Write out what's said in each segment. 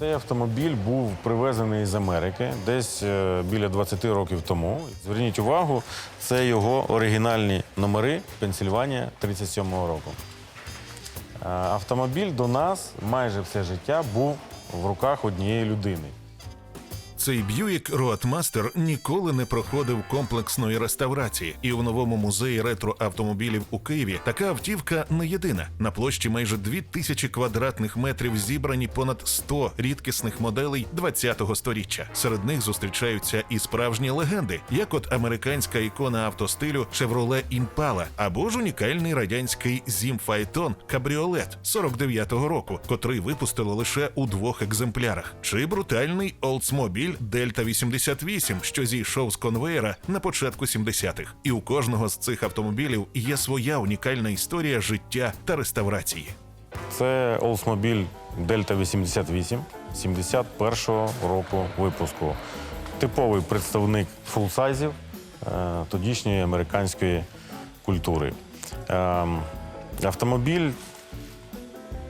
Цей автомобіль був привезений з Америки десь е, біля 20 років тому. Зверніть увагу, це його оригінальні номери Пенсільванія 37-го року. Е, Автомобіль до нас майже все життя був в руках однієї людини. Цей Б'юїк Роадмастер ніколи не проходив комплексної реставрації, і в новому музеї ретро-автомобілів у Києві така автівка не єдина. На площі майже дві тисячі квадратних метрів зібрані понад 100 рідкісних моделей 20-го сторіччя. Серед них зустрічаються і справжні легенди, як от американська ікона автостилю Chevrolet Impala або ж унікальний радянський Phaeton Кабріолет 49-го року, котрий випустили лише у двох екземплярах, чи брутальний Oldsmobile Delta 88, що зійшов з конвеєра на початку 70-х. І у кожного з цих автомобілів є своя унікальна історія життя та реставрації. Це Oldsmobile Delta 88 71-го року випуску. Типовий представник фулсайзів е, тодішньої американської культури. Ем, Автомобіль,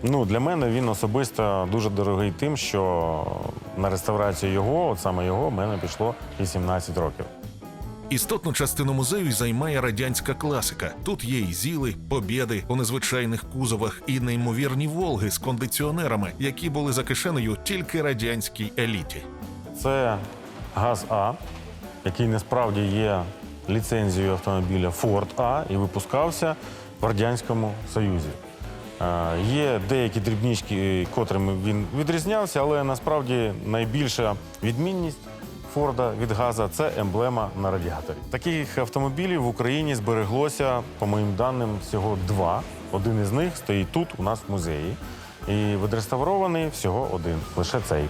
ну, для мене він особисто дуже дорогий тим, що на реставрацію його, от саме його, в мене пішло 18 років. Істотну частину музею займає радянська класика. Тут є і зіли, побєди у незвичайних кузовах і неймовірні волги з кондиціонерами, які були за кишенею тільки радянській еліті. Це газ А, який насправді є ліцензією автомобіля Ford А і випускався в Радянському Союзі. Е, Є деякі дрібнички, котрими він відрізнявся, але насправді найбільша відмінність Форда від газа це емблема на радіаторі. Таких автомобілів в Україні збереглося, по моїм даним, всього два. Один із них стоїть тут, у нас в музеї. І відреставрований всього один, лише цей.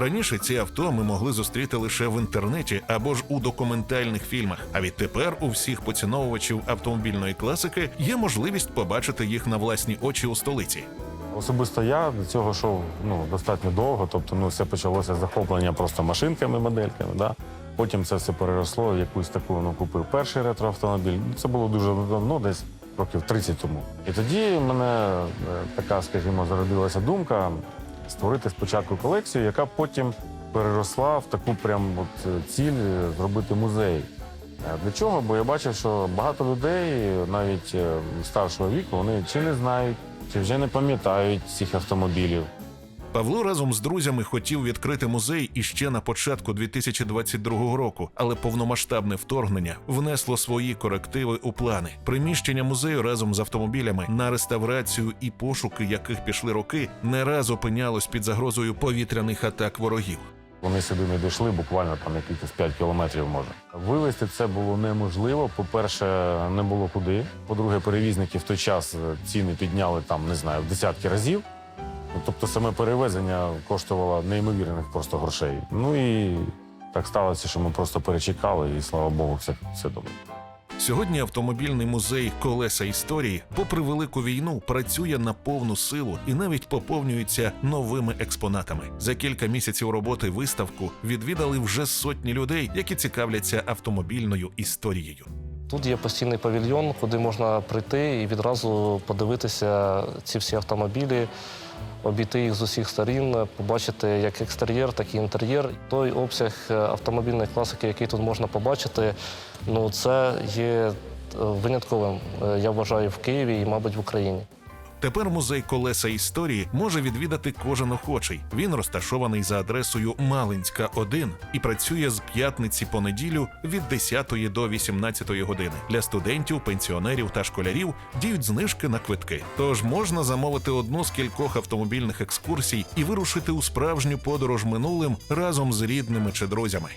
Раніше ці авто ми могли зустріти лише в інтернеті або ж у документальних фільмах. А відтепер у всіх поціновувачів автомобільної класики є можливість побачити їх на власні очі у столиці. Особисто я до цього йшов ну, достатньо довго. Тобто, ну, все почалося з захоплення просто машинками, модельками. Да? Потім це все переросло в якусь таку, ну, купив перший ретроавтомобіль. Ну, Це було дуже давно, десь років 30 тому. І тоді мене е, така, скажімо, зародилася думка створити спочатку колекцію, яка потім переросла в таку прям от е, ціль е, зробити музей. Е, Для чого? Бо я бачив, що багато людей, навіть старшого віку, вони чи не знають, чи вже не пам'ятають цих автомобілів. Павло разом з друзями хотів відкрити музей іще на початку 2022 року, але повномасштабне вторгнення внесло свої корективи у плани. Приміщення музею разом з автомобілями на реставрацію і пошуки, яких пішли роки, не раз опинялось під загрозою повітряних атак ворогів. Вони сюди не дійшли, буквально там якихось 5 кілометрів може. Вивезти це було неможливо. По-перше, не було куди. По-друге, перевізники в той час е, ціни підняли там, не знаю, в десятки разів. Ну, Тобто саме перевезення коштувало неймовірних просто грошей. Ну і так сталося, що ми просто перечекали, і слава Богу, все, все добре. Сьогодні автомобільний музей Колеса історії, попри велику війну, працює на повну силу і навіть поповнюється новими експонатами. За кілька місяців роботи виставку відвідали вже сотні людей, які цікавляться автомобільною історією. Тут є постійний павільйон, куди можна прийти і відразу подивитися ці всі автомобілі, обійти їх з усіх сторін, побачити як екстер'єр, так і інтер'єр. Той обсяг е, автомобільної класики, який тут можна побачити, ну це є е, винятковим, е, я вважаю, в Києві і, мабуть, в Україні. Тепер музей колеса історії може відвідати кожен охочий. Він розташований за адресою Малинська 1 і працює з п'ятниці по неділю від 10 до 18 години. Для студентів, пенсіонерів та школярів діють знижки на квитки. Тож можна замовити одну з кількох автомобільних екскурсій і вирушити у справжню подорож минулим разом з рідними чи друзями.